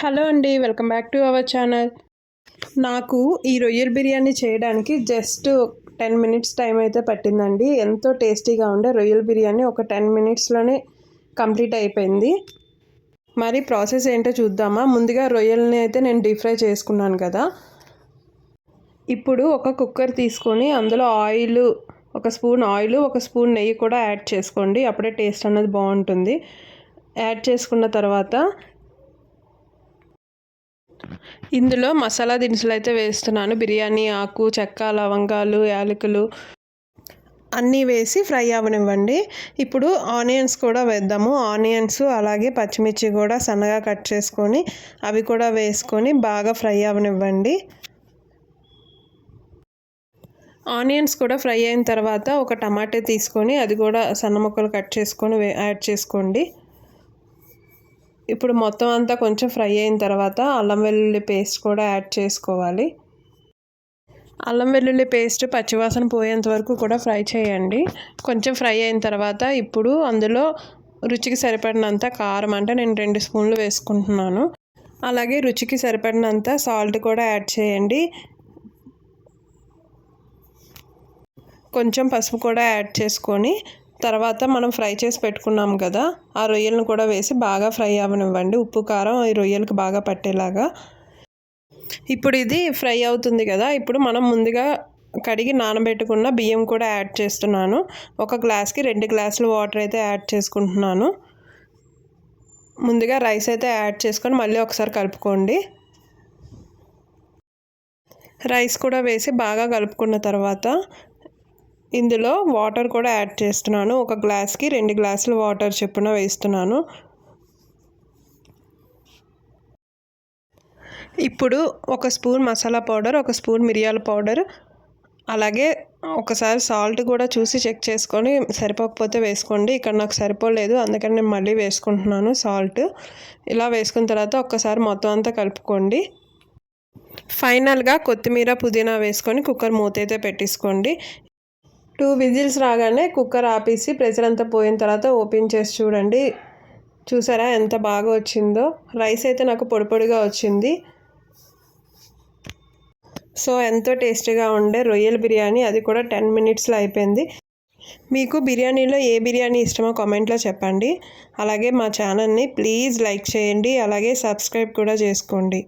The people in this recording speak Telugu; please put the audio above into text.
హలో అండి welcome back to our channel. నాకు ఈ రొయ్యల బిర్యానీ చేయడానికి జస్ట్ టెన్ మినిట్స్ టైం అయితే పట్టిందండి. ఎంతో టేస్టీగా ఉండే రొయ్యల బిర్యానీ ఒక టెన్ మినిట్స్లోనే కంప్లీట్ అయిపోయింది. మరి ప్రాసెస్ ఏంటో చూద్దామా? ముందుగా రొయ్యల్ని అయితే నేను డీప్ ఫ్రై చేసుకున్నాను కదా. ఇప్పుడు ఒక కుక్కర్ తీసుకొని అందులో ఆయిల్ ఒక స్పూన్ ఆయిల్ ఒక స్పూన్ నెయ్యి కూడా యాడ్ చేసుకోండి. అప్పుడే టేస్ట్ అన్నది బాగుంటుంది. యాడ్ చేసుకున్న తర్వాత ఇందులో మసాలా దినుసులు అయితే వేస్తున్నాను. బిర్యానీ ఆకు చెక్క లవంగాలు యాలకులు అన్నీ వేసి ఫ్రై అవ్వనివ్వండి ఇప్పుడు ఆనియన్స్ కూడా వేద్దాము. ఆనియన్స్ అలాగే పచ్చిమిర్చి కూడా సన్నగా కట్ చేసుకొని అవి కూడా వేసుకొని బాగా ఫ్రై అవ్వనివ్వండి ఆనియన్స్ కూడా ఫ్రై అయిన తర్వాత ఒక టమాటా తీసుకొని అది కూడా సన్న ముక్కలు కట్ చేసుకొని యాడ్ చేసుకోండి. ఇప్పుడు మొత్తం అంతా కొంచెం ఫ్రై అయిన తర్వాత అల్లం వెల్లుల్లి పేస్ట్ కూడా యాడ్ చేసుకోవాలి. అల్లం వెల్లుల్లి పేస్ట్ పచ్చివాసన పోయేంత వరకు కూడా ఫ్రై చేయండి. కొంచెం ఫ్రై అయిన తర్వాత ఇప్పుడు అందులో రుచికి సరిపడినంత కారం అంటే నేను రెండు స్పూన్లు వేసుకుంటున్నాను. అలాగే రుచికి సరిపడినంత సాల్ట్ కూడా యాడ్ చేయండి. కొంచెం పసుపు కూడా యాడ్ చేసుకొని తర్వాత మనం ఫ్రై చేసి పెట్టుకున్నాం కదా ఆ రొయ్యలను కూడా వేసి బాగా ఫ్రై అవ్వనివ్వండి ఉప్పు కారం ఈ రొయ్యలకు బాగా పట్టేలాగా. ఇప్పుడు ఇది ఫ్రై అవుతుంది కదా ఇప్పుడు మనం ముందుగా కడిగి నానబెట్టుకున్న బియ్యం కూడా యాడ్ చేస్తున్నాను. ఒక గ్లాస్కి రెండు గ్లాసులు వాటర్ అయితే యాడ్ చేసుకుంటున్నాను. ముందుగా రైస్ అయితే యాడ్ చేసుకొని మళ్ళీ ఒకసారి కలుపుకోండి. రైస్ కూడా వేసి బాగా కలుపుకున్న తర్వాత ఇందులో వాటర్ కూడా యాడ్ చేస్తున్నాను. ఒక గ్లాస్కి రెండు గ్లాసులు వాటర్ చెప్పున వేస్తున్నాను. ఇప్పుడు ఒక స్పూన్ మసాలా పౌడర్ ఒక స్పూన్ మిరియాల పౌడర్ అలాగే ఒకసారి సాల్ట్ కూడా చూసి చెక్ చేసుకొని సరిపోకపోతే వేసుకోండి. ఇక్కడ నాకు సరిపోలేదు అందుకని నేను మళ్ళీ వేసుకుంటున్నాను సాల్ట్. ఇలా వేసుకున్న తర్వాత ఒక్కసారి మొత్తం అంతా కలుపుకోండి. ఫైనల్గా కొత్తిమీర పుదీనా వేసుకొని కుక్కర్ మూత అయితే పెట్టేసుకోండి. టూ విజిల్స్ రాగానే కుక్కర్ ఆపేసి ప్రెషర్ అంతా పోయిన తర్వాత ఓపెన్ చేసి చూడండి. చూసారా ఎంత బాగా వచ్చిందో? రైస్ అయితే నాకు పొడి పొడిగా వచ్చింది. సో ఎంతో టేస్టీగా ఉండే రొయ్యల బిర్యానీ. అది కూడా టెన్ మినిట్స్లో అయిపోయింది. మీకు బిర్యానీలో ఏ బిర్యానీ ఇష్టమో కామెంట్లో చెప్పండి. అలాగే మా ఛానల్ని ప్లీజ్ లైక్ చేయండి. అలాగే సబ్స్క్రైబ్ కూడా చేసుకోండి.